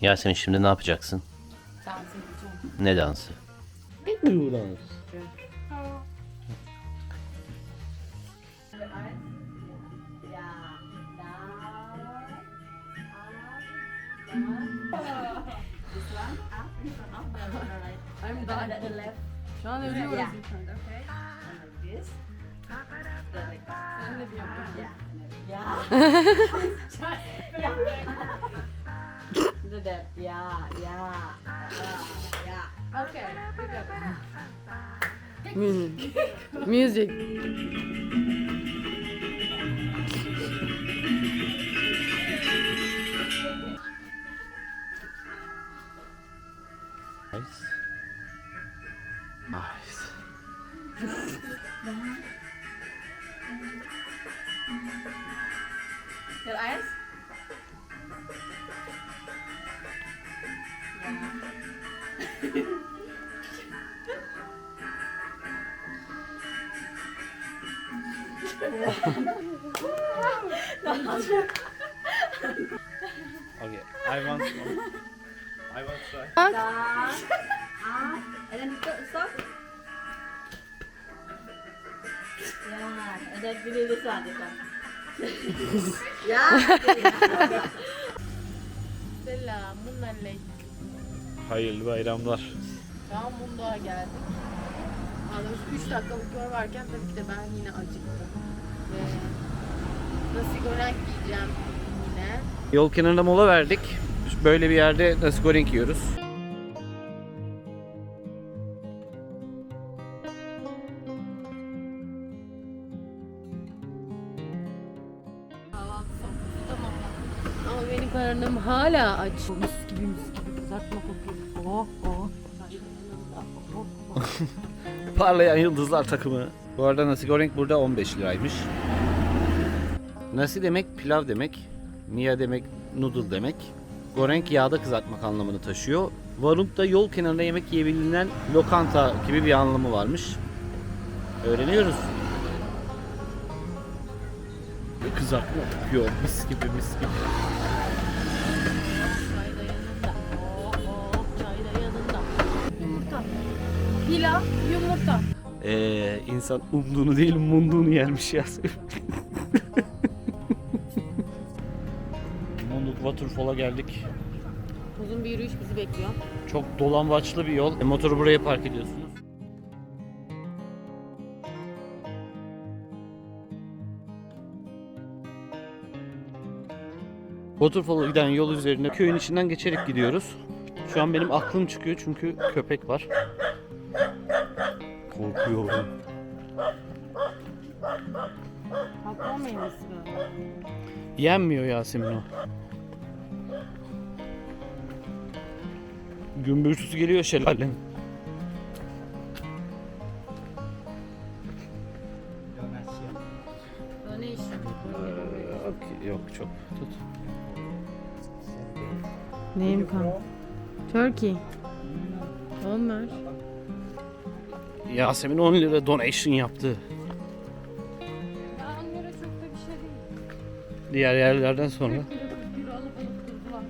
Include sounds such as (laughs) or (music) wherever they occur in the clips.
Yasemin şimdi ne yapacaksın? Dans edeceğim. Ne dansı? Bu dans. I'm done. the left. Şu an ölüyoruz Yeah. önce. Okay. like this. Sen de bir yapıyorsun. yeah. That. Yeah, yeah, yeah, yeah. Okay. Music. Music. Okay, I want I want try. Down, up, and then stop. Yeah, and then we do this one, this one. yeah. Selam. Hayırlı bayramlar. An Mundo'a geldik. Daha doğrusu 3 dakikalık yol varken tabii ki de ben yine acıktım. Ve nasi goreng yiyeceğim yine. Yol kenarında mola verdik. Böyle bir yerde nasi goreng yiyoruz. Kahvaltı. Ama benim karnım hala aç. (laughs) Parlayan Yıldızlar takımı. Bu arada nasi goreng burada 15 liraymış. Nasi demek pilav demek. Niye demek noodle demek. Goreng yağda kızartmak anlamını taşıyor. Varunk da yol kenarında yemek yiyebilinen lokanta gibi bir anlamı varmış. Öğreniyoruz. Kızartma kokuyor mis gibi mis gibi. Pilav, yumurta. Ee, insan umduğunu değil munduğunu yermiş ya. (laughs) Munduk Waterfall'a geldik. Uzun bir yürüyüş bizi bekliyor. Çok dolambaçlı bir yol. E, motoru buraya park ediyorsunuz. Waterfall'a giden yol üzerinde köyün içinden geçerek gidiyoruz. Şu an benim aklım çıkıyor çünkü köpek var. Korkuyorum. Hakma meyvesi galiba. Yenmiyor Yasemin o. Gümbürtüsü geliyor şelalenin. Donation. Yok, yok çok. Tut. Neyim kan? Turkey. On ver. Yasemin 10 lira donation yaptı. Çok da bir şey değil. Diğer yerlerden sonra. Bir alıp alıp durdular.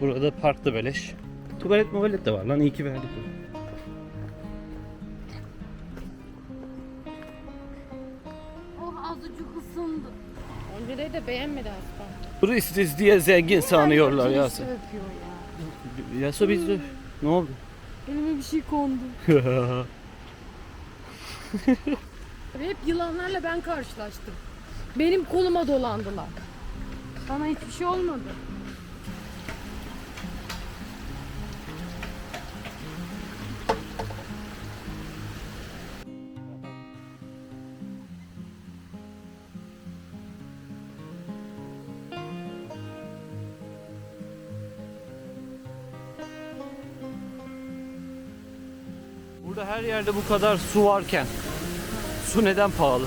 Burada park da beleş. Tuvalet muvalet de var lan iyi ki verdik. Oh azıcık ısındı. Önceleri de beğenmedi asla. Turistiz diye zengin sanıyorlar Birisi Yasemin. öpüyor ya. Bizde. Ne oldu? Elime bir şey kondu. (laughs) (laughs) Hep yılanlarla ben karşılaştım. Benim koluma dolandılar. Bana hiçbir şey olmadı. Burada her yerde bu kadar su varken su neden pahalı?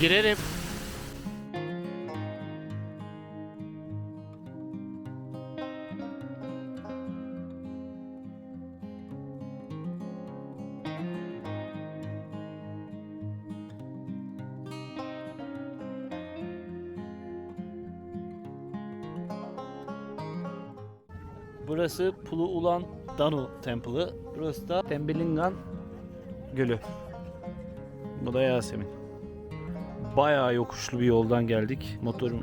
Girerim. Burası Pulu Ulan Danu Temple'ı. Burası da Tembelingan Gölü. Bu da Yasemin. Bayağı yokuşlu bir yoldan geldik. Motorum,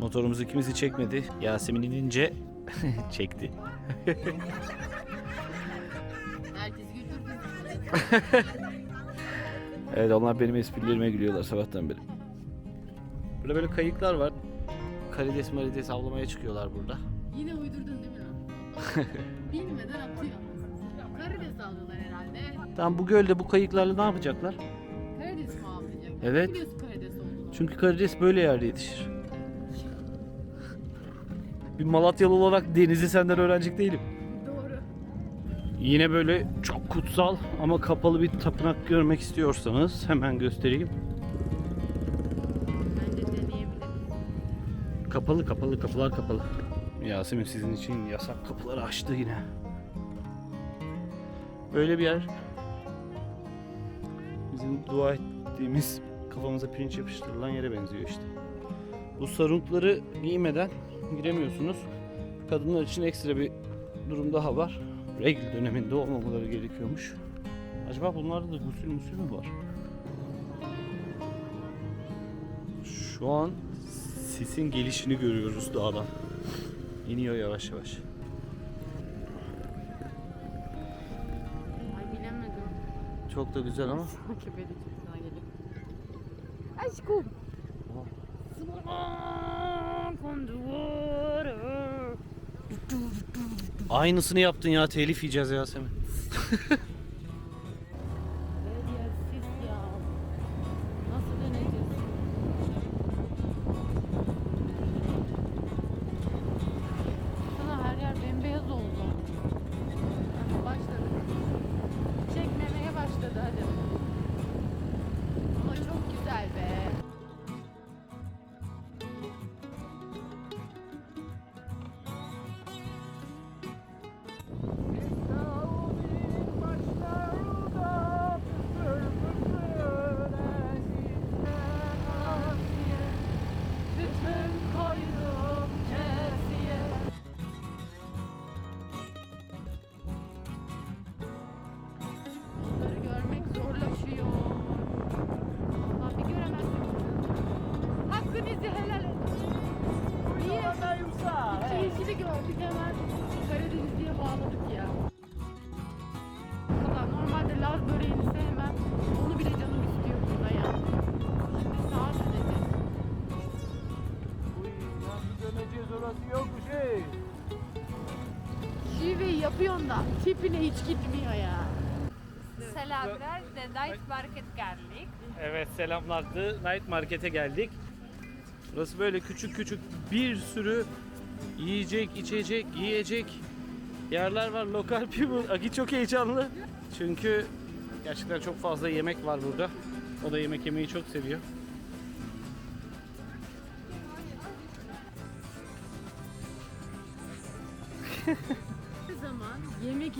motorumuz ikimizi çekmedi. Yasemin inince (laughs) çekti. (laughs) Evet onlar benim esprilerime gülüyorlar sabahtan beri. Burada böyle kayıklar var. Karides marides avlamaya çıkıyorlar burada. Yine uydurdun değil mi? (laughs) Bilmeden atıyor. Karides aldılar herhalde. Tamam bu gölde bu kayıklarla ne yapacaklar? Karides mi avlayacak? Evet. Nasıl biliyorsun karides olduğunu? Çünkü karides böyle yerde yetişir. Bir Malatyalı olarak denizi senden öğrenecek değilim. Doğru. Yine böyle çok kutsal ama kapalı bir tapınak görmek istiyorsanız hemen göstereyim. Bence deneyebilirim. Kapalı kapalı kapılar kapalı. Yasemin sizin için yasak kapıları açtı yine. Böyle bir yer. Bizim dua ettiğimiz kafamıza pirinç yapıştırılan yere benziyor işte. Bu sarıntları giymeden giremiyorsunuz. Kadınlar için ekstra bir durum daha var. Regl döneminde olmamaları gerekiyormuş. Acaba bunlarda da gusül musul mü var? Şu an sisin gelişini görüyoruz dağdan. İniyor yavaş yavaş. Ay bilemedim. Çok da güzel ama böyle çok sana geliyor. Aşkım. Aynısını yaptın ya telif yiyeceğiz Yasemin. (laughs) tipine hiç gitmiyor ya. Selamlar. The Night Market geldik. Evet selamlardı. Night Market'e geldik. Burası böyle küçük küçük bir sürü yiyecek, içecek, yiyecek yerler var. Lokal people. Aki çok heyecanlı. Çünkü gerçekten çok fazla yemek var burada. O da yemek yemeyi çok seviyor.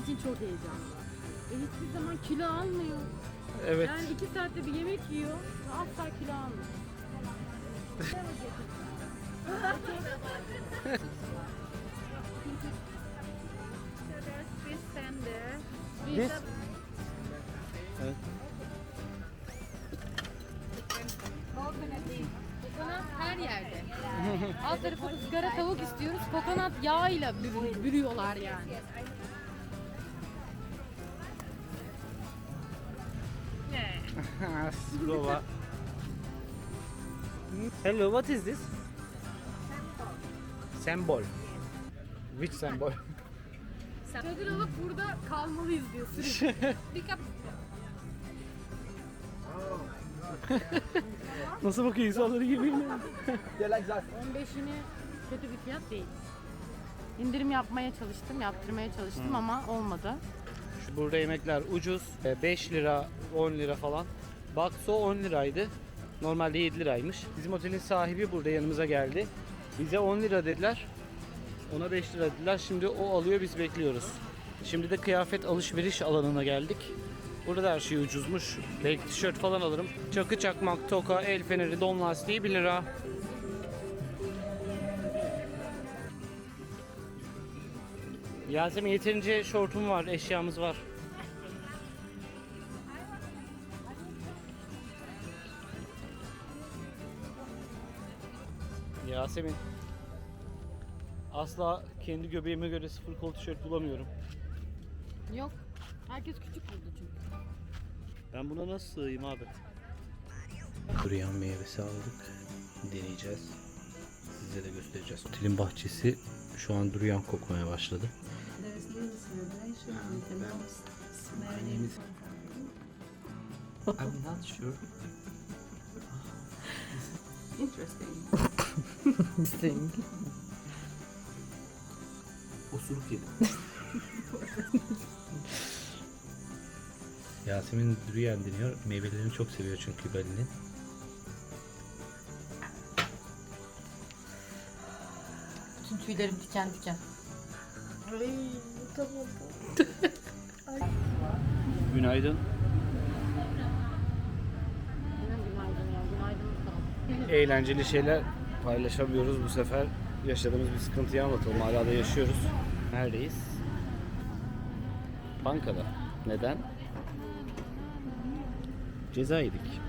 İçin çok heyecanlı. Ve hiçbir zaman kilo almıyor. Evet. Yani iki saatte bir yemek yiyor ve asla kilo almıyor. This- Evet. Kokonat her yerde. Alt tarafı ızgara tavuk istiyoruz. Kokonat yağıyla bürü- bürüyorlar yani. Slova. Hello, what is this? Symbol. Which symbol? Çadır alıp burada kalmalıyız diyor sürekli. (laughs) Pick up. Nasıl bakıyor insanları yemeğine? (laughs) 15'ini kötü bir fiyat değil. İndirim yapmaya çalıştım, yaptırmaya çalıştım ama olmadı. Şu burada yemekler ucuz. 5 lira, 10 lira falan. Bakso 10 liraydı. Normalde 7 liraymış. Bizim otelin sahibi burada yanımıza geldi. Bize 10 lira dediler. Ona 5 lira dediler. Şimdi o alıyor biz bekliyoruz. Şimdi de kıyafet alışveriş alanına geldik. Burada da her şey ucuzmuş. Belki tişört falan alırım. Çakı çakmak, toka, el feneri, don lastiği 1 lira. Yasemin yeterince şortum var, eşyamız var. Yasemin. Asla kendi göbeğime göre sıfır kol tişört bulamıyorum. Yok. Herkes küçük buldu çünkü. Ben buna nasıl sığayım abi? Kuruyan meyvesi aldık. Deneyeceğiz. Size de göstereceğiz. Otelin bahçesi şu an duruyan kokmaya başladı. I'm not sure. Interesting. (laughs) (laughs) Osuruk yedim. (laughs) Yasemin duruyan deniyor. Meyvelerini çok seviyor çünkü Bali'nin. Bütün tüylerim diken diken. (laughs) Günaydın. Yine günaydın ya. Günaydın. Eğlenceli şeyler paylaşamıyoruz bu sefer. Yaşadığımız bir sıkıntıyı anlatalım. Hala da yaşıyoruz. Neredeyiz? Bankada. Neden? Ceza yedik.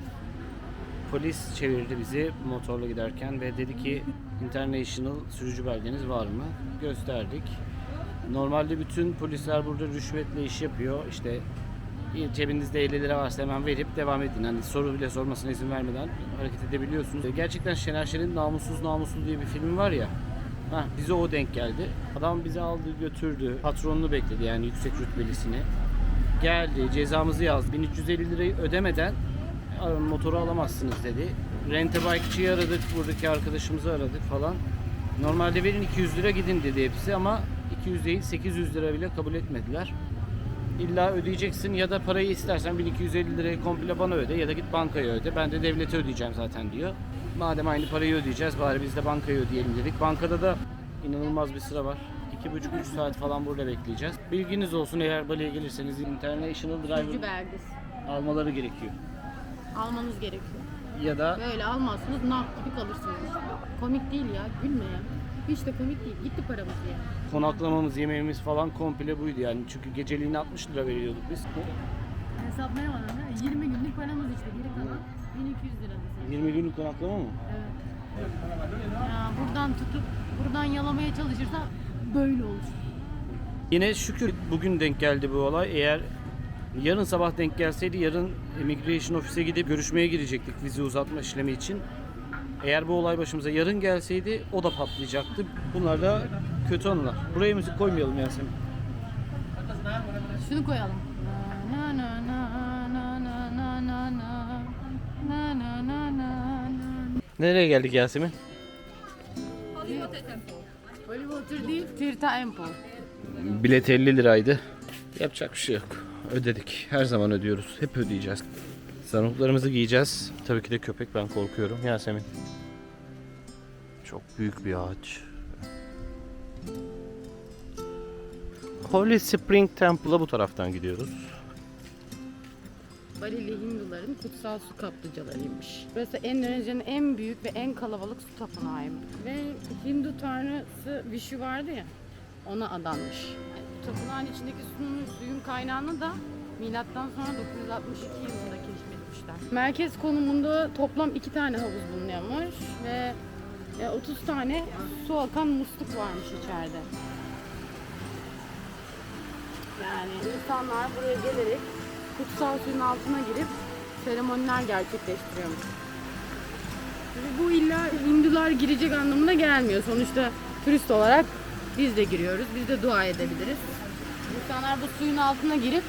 Polis çevirdi bizi motorla giderken ve dedi ki International sürücü belgeniz var mı? Gösterdik. Normalde bütün polisler burada rüşvetle iş yapıyor. İşte cebinizde 50 lira varsa hemen verip devam edin. Hani soru bile sormasına izin vermeden hareket edebiliyorsunuz. Gerçekten Şener Şen'in Namussuz Namussuz diye bir filmi var ya. Heh, bize o denk geldi. Adam bizi aldı götürdü. Patronunu bekledi yani yüksek rütbelisini. Geldi cezamızı yazdı. 1350 lirayı ödemeden "Aa, motoru alamazsınız dedi. Rente bike'çıyı aradık. Buradaki arkadaşımızı aradık falan. Normalde verin 200 lira gidin dedi hepsi ama 200 değil 800 lira bile kabul etmediler. İlla ödeyeceksin ya da parayı istersen 1250 lirayı komple bana öde ya da git bankaya öde. Ben de devlete ödeyeceğim zaten diyor. Madem aynı parayı ödeyeceğiz bari biz de bankaya ödeyelim dedik. Bankada da inanılmaz bir sıra var. 2,5-3 saat falan burada bekleyeceğiz. Bilginiz olsun eğer Bali'ye gelirseniz International Sürücü Driver belgesi. almaları gerekiyor. Almanız gerekiyor. Ya da Böyle almazsınız nak gibi kalırsınız. Komik değil ya. Gülme ya. Hiç de komik değil. Gitti paramız ya. konaklamamız, yemeğimiz falan komple buydu yani. Çünkü geceliğine 60 lira veriyorduk biz. Hesaplayamadım değil mi? 20 günlük paramız işte. Geri kalan 1200 lira mesela. 20 günlük konaklama mı? Evet. Ya buradan tutup buradan yalamaya çalışırsa böyle olur. Yine şükür bugün denk geldi bu olay. Eğer yarın sabah denk gelseydi yarın Immigration Office'e gidip görüşmeye girecektik vize uzatma işlemi için. Eğer bu olay başımıza yarın gelseydi o da patlayacaktı. Bunlar da kötü anılar. Buraya müzik koymayalım Yasemin. Şunu koyalım. Na na na na na na na na na na na na Nereye geldik Yasemin? Water değil, Tirta Empol. Bilet 50 liraydı. Yapacak bir şey yok. Ödedik. Her zaman ödüyoruz. Hep ödeyeceğiz. Sarımlıklarımızı giyeceğiz. Tabii ki de köpek ben korkuyorum. Yasemin. Çok büyük bir ağaç. Holy Spring Temple'a bu taraftan gidiyoruz. Balili Hinduların kutsal su kaplıcalarıymış. Burası Endonezya'nın en büyük ve en kalabalık su tapınağıymış. Ve Hindu tanrısı Vishnu vardı ya, ona adanmış. Tapınağın içindeki suyun, suyun kaynağını da milattan sonra 962 yılında keşfetmişler. Merkez konumunda toplam iki tane havuz bulunuyormuş ve e, 30 tane su akan musluk varmış içeride. Yani insanlar buraya gelerek kutsal suyun altına girip seremoniler gerçekleştiriyormuş. Bu illa Hindular girecek anlamına gelmiyor. Sonuçta turist olarak biz de giriyoruz. Biz de dua edebiliriz. İnsanlar bu suyun altına girip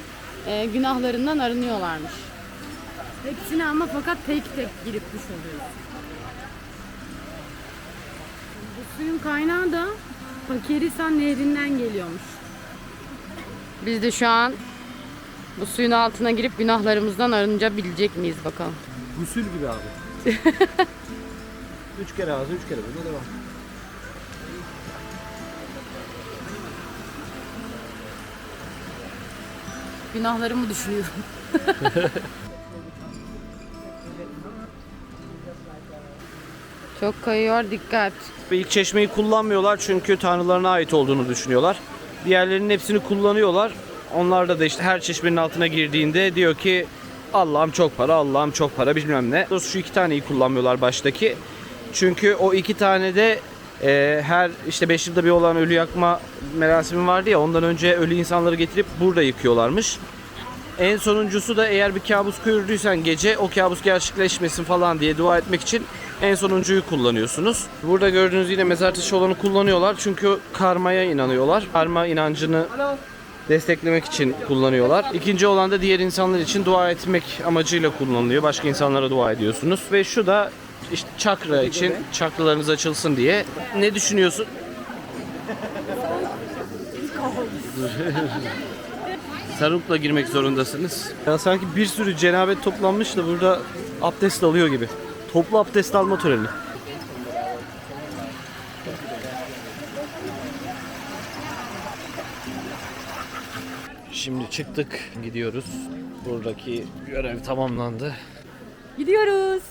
e, günahlarından arınıyorlarmış. Hepsini ama fakat tek tek girip duş oluyor. Bu suyun kaynağı da Pakerisan nehrinden geliyormuş. Biz de şu an bu suyun altına girip günahlarımızdan arınabilecek miyiz bakalım. Gusül gibi abi. (laughs) üç kere ağzı, üç kere burada devam. Günahlarımı düşünüyorum. (laughs) Çok kayıyor dikkat. Ve ilk çeşmeyi kullanmıyorlar çünkü tanrılarına ait olduğunu düşünüyorlar. Diğerlerinin hepsini kullanıyorlar. Onlar da işte her çeşmenin altına girdiğinde diyor ki Allah'ım çok para, Allah'ım çok para bilmem ne. Şu iki taneyi kullanmıyorlar baştaki. Çünkü o iki tane de e, her işte 5 yılda bir olan ölü yakma merasimi vardı ya ondan önce ölü insanları getirip burada yıkıyorlarmış. En sonuncusu da eğer bir kabus gördüysen gece o kabus gerçekleşmesin falan diye dua etmek için en sonuncuyu kullanıyorsunuz. Burada gördüğünüz yine mezar taşı olanı kullanıyorlar çünkü karmaya inanıyorlar. Karma inancını desteklemek için kullanıyorlar. İkinci olan da diğer insanlar için dua etmek amacıyla kullanılıyor. Başka insanlara dua ediyorsunuz. Ve şu da işte çakra için çakralarınız açılsın diye. Ne düşünüyorsun? (laughs) Sarıkla girmek zorundasınız. Ya sanki bir sürü cenabet toplanmış da burada abdest alıyor gibi. Toplu abdest alma töreni. Şimdi çıktık, gidiyoruz. Buradaki görev tamamlandı. Gidiyoruz.